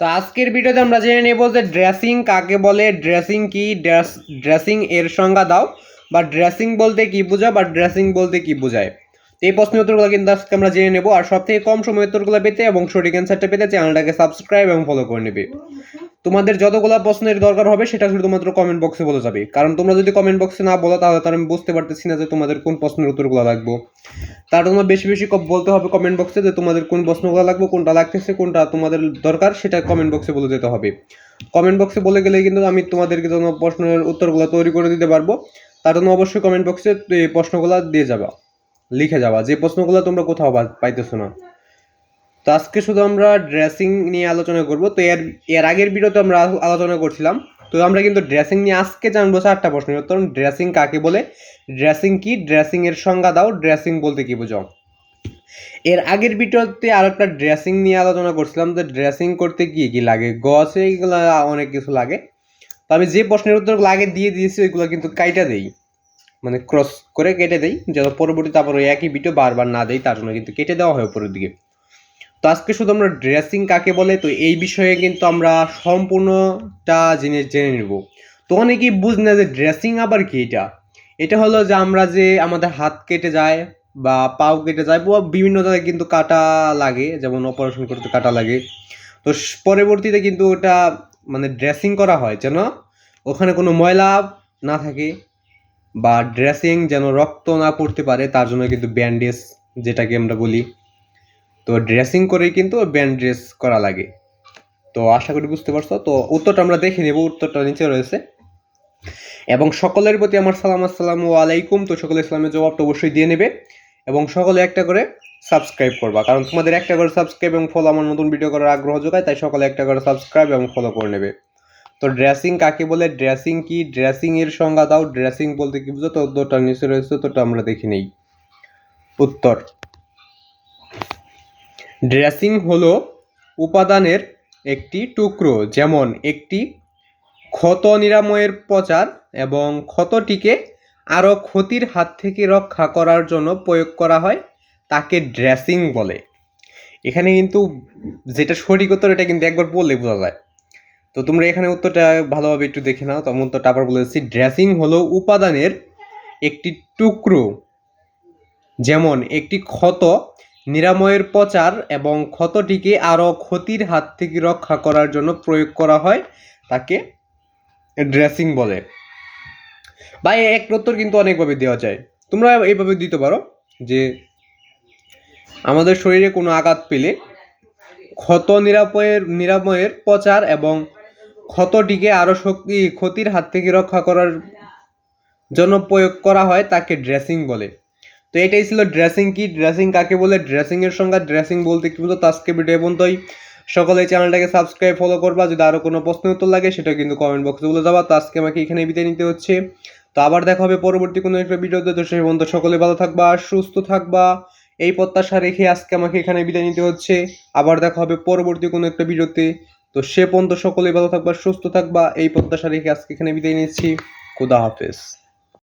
তো আজকের ভিডিওতে আমরা জেনে নেব যে ড্রেসিং কাকে বলে ড্রেসিং কি ড্রেস ড্রেসিং এর সংজ্ঞা দাও, বা ড্রেসিং বলতে কি বোঝায় বা ড্রেসিং বলতে কি বোঝায়। তো এই প্রশ্নের উত্তরগুলো কিন্তু আজকে আমরা জেনে নেব, আর সব থেকে কম সময় উত্তরগুলো পেতে এবং সঠিক অ্যান্সারটা পেতে চ্যানেলটাকে সাবস্ক্রাইব এবং ফলো করে নেবে। তোমাদের যতগুলো প্রশ্নের দরকার হবে, সেটা শুধুমাত্র কমেন্ট বক্সে বলে যাবে। কারণ তোমরা যদি কমেন্ট বক্সে না বলো, তাহলে তো আমি বুঝতে পারতেছি না যে তোমাদের কোন প্রশ্নের উত্তরগুলো লাগবে। তার জন্য বেশি বেশি বলতে হবে কমেন্ট বক্সে যে তোমাদের কোন প্রশ্নগুলো লাগবে, কোনটা লাগতেছে, কোনটা তোমাদের দরকার, সেটা কমেন্ট বক্সে বলে যেতে হবে। কমেন্ট বক্সে বলে গেলে কিন্তু আমি তোমাদেরকে জন্য প্রশ্নের উত্তরগুলো তৈরি করে দিতে পারব। তার জন্য অবশ্যই কমেন্ট বক্সে এই প্রশ্নগুলো দিয়ে যাবা, লিখে যাবা। যে প্রশ্নগুলো তোমরা কোথাও পাইতেছো না। তো আজকে শুধু আমরা ড্রেসিং নিয়ে আলোচনা করব। তো এর এর আগের ভিডিওতে আমরা আলোচনা করছিলাম। তো আমরা কিন্তু ড্রেসিং নিয়ে আজকে জানব চারটা প্রশ্নের উত্তর। ড্রেসিং কাকে বলে? ড্রেসিং কি? ড্রেসিং এর সংজ্ঞা দাও। ড্রেসিং বলতে কি বোঝো? এর আগের ভিডিওতে আর একটা ড্রেসিং নিয়ে আলোচনা করছিলাম। যে ড্রেসিং করতে কি কি লাগে? গছে এগুলো অনেক কিছু লাগে। তো আমি যে প্রশ্নের উত্তরগুলো আগে দিয়ে দিয়েছি, ওইগুলো কিন্তু কাইটা দেই। মানে ক্রস করে কেটে দেই। যেন পরবর্তীতে আবার ওই একই ভিডিও বারবার না দেই, তার জন্য কিন্তু কেটে দেওয়া হয় উপরের দিকে। তো আজকে শুধু আমরা ড্রেসিং কাকে বলে, তো এই বিষয়ে কিন্তু আমরা সম্পূর্ণটা জিনিস জেনে নেব। তো অনেকেই বুঝ না যে ড্রেসিং আবার কি এটা? এটা হলো যে আমরা যে আমাদের হাত কেটে যায় বা পাও কেটে যায়, বা বিভিন্ন জায়গায় কিন্তু কাটা লাগে, যেমন অপারেশন করতে কাটা লাগে। তো পরবর্তীতে কিন্তু ওটা মানে ড্রেসিং করা হয় যেন ওখানে কোনো ময়লা না থাকে বা ড্রেসিং যেন রক্ত না পড়তে পারে, তার জন্য কিন্তু ব্যান্ডেজ যেটাকে আমরা বলি। তো ড্রেসিং করেই কিন্তু ব্যান্ড ড্রেস করা লাগে। তো আশা করি বুঝতে পারছ, তো উত্তরটা আমরা দেখে নেব, উত্তরটা নিচে রয়েছে। এবং সকলের প্রতি আমার সালাম, আসসালামু আলাইকুম। তো সকলে ইসলামের জবাবটা অবশ্যই দিয়ে নেবে এবং সকলে একটা করে সাবস্ক্রাইব করবা। কারণ তোমাদের একটা করে সাবস্ক্রাইব এবং ফলো আমার নতুন ভিডিও করার আগ্রহ যোগায়, তাই সকলে একটা করে সাবস্ক্রাইব এবং ফলো করে নেবে। তো ড্রেসিং কাকে বলে? ড্রেসিং কি? ড্রেসিং এর সংজ্ঞা দাও। ড্রেসিং বলতে কি বুঝো? তো উত্তরটা নিচে রয়েছে, উত্তরটা আমরা দেখে নেই। উত্তর। ড্রেসিং হলো উপাদানের একটি টুকরো, যেমন একটি ক্ষত নিরাময়ের প্রচার এবং ক্ষতটিকে আরও ক্ষতির হাত থেকে রক্ষা করার জন্য প্রয়োগ করা হয়, তাকে ড্রেসিং বলে। এখানে কিন্তু যেটা সঠিক উত্তর, এটা কিন্তু একবার বললে বোঝা যায়। তো তোমরা এখানে উত্তরটা ভালোভাবে একটু দেখে নাও। তখন তো আবার বলেছি ড্রেসিং হলো উপাদানের একটি টুকরো, যেমন একটি ক্ষত নিরাময়ের প্রচার এবং ক্ষতটিকে আরও ক্ষতির হাত থেকে রক্ষা করার জন্য প্রয়োগ করা হয় তাকে ড্রেসিং বলে। বা এক উত্তর কিন্তু অনেকভাবে দেওয়া যায়। তোমরা এইভাবে দিতে পারো যে আমাদের শরীরে কোনো আঘাত পেলে ক্ষত নিরাময়ের নিরাময়ের প্রচার এবং ক্ষতটিকে আরও শক্তি, ক্ষতির হাত থেকে রক্ষা করার জন্য প্রয়োগ করা হয় তাকে ড্রেসিং বলে। তো এটাই ছিল ড্রেসিং কি? ড্রেসিং কাকে বলে? ড্রেসিং এর সংজ্ঞা ড্রেসিং বলতে কি বলতো? তো আজকে ভিডিও পর্যন্তই। সকলে চ্যানেলটাকে সাবস্ক্রাইব ফলো করবা। যদি আরও কোনো প্রশ্ন উত্তর লাগে, সেটা কিন্তু কমেন্ট বক্সে বলে যাবা। তো আজকে আমাকে এখানে বিদায় নিতে হচ্ছে। তো আবার দেখা হবে পরবর্তী কোনো একটা ভিডিওতে তো সেই পর্যন্ত সকলে ভালো থাকবা, সুস্থ থাকবা। এই প্রত্যাশা রেখে আজকে আমাকে এখানে বিদায় নিতে হচ্ছে। আবার দেখা হবে পরবর্তী কোনো একটা ভিডিওতে তো সে পর্যন্ত সকলে ভালো থাকবা, সুস্থ থাকবা। এই প্রত্যাশা রেখে আজকে এখানে বিদায় নিচ্ছি। খুদা হাফেজ।